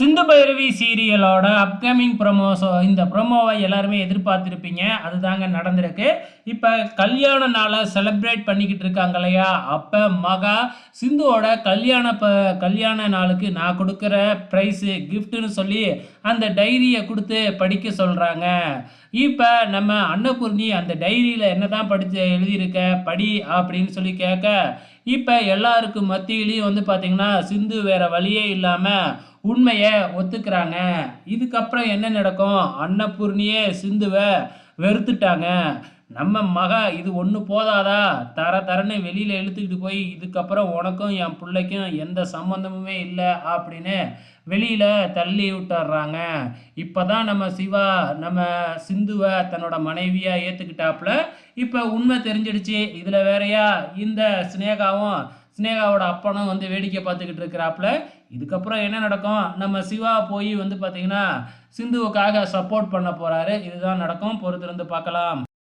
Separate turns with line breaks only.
Sindhu Bhairavi சீரியலோட upcoming ப்ரொமோஸோ இந்த ப்ரொமோவை எல்லாருமே எதிர்பார்த்துருப்பீங்க. அதுதாங்க நடந்திருக்கு. இப்போ கல்யாண நாளை செலிப்ரேட் பண்ணிக்கிட்டு இருக்காங்க இல்லையா? அப்போ மகா சிந்துவோட கல்யாண ப கல்யாண நாளுக்கு நான் கொடுக்குற ப்ரைஸு கிஃப்ட்டுன்னு சொல்லி அந்த டைரியை கொடுத்து படிக்க சொல்கிறாங்க இப்போ நம்ம அன்னபூர்ணி அந்த டைரியில் என்ன தான் படித்து எழுதியிருக்க படி அப்படின்னு சொல்லி கேட்க இப்போ எல்லாருக்கும் மத்தியிலையும் வந்து பார்த்திங்கன்னா சிந்து வேறு வழியே இல்லாமல் உண்மையை ஒத்துக்கிறாங்க. இதுக்கப்புறம் என்ன நடக்கும்? அன்னபூர்ணியே சிந்துவை வெறுத்துட்டாங்க. நம்ம மக இது ஒன்று போதாதா? தர தரன்னு வெளியில் இழுத்துக்கிட்டு போய் இதுக்கப்புறம் உனக்கும் என் பிள்ளைக்கும் எந்த சம்மந்தமுமே இல்லை அப்படின்னு வெளியில் தள்ளி விட்டுறாங்க. இப்போ தான் நம்ம சிவா நம்ம சிந்துவை தன்னோட மனைவியாக ஏற்றுக்கிட்டாப்புல இப்போ உண்மை தெரிஞ்சிடுச்சு. இதில் வேறையா? இந்த ஸ்னேகாவும் ஸ்னேகாவோட அப்பனும் வந்து வேடிக்கை பார்த்துக்கிட்டு இருக்கிறாப்புல. இதுக்கப்புறம் என்ன நடக்கும்? நம்ம சிவா போய் வந்து பார்த்தீங்கன்னா சிந்துவுக்காக சப்போர்ட் பண்ண போகிறாரு இதுதான் நடக்கும். பொறுத்திருந்து பார்க்கலாம்.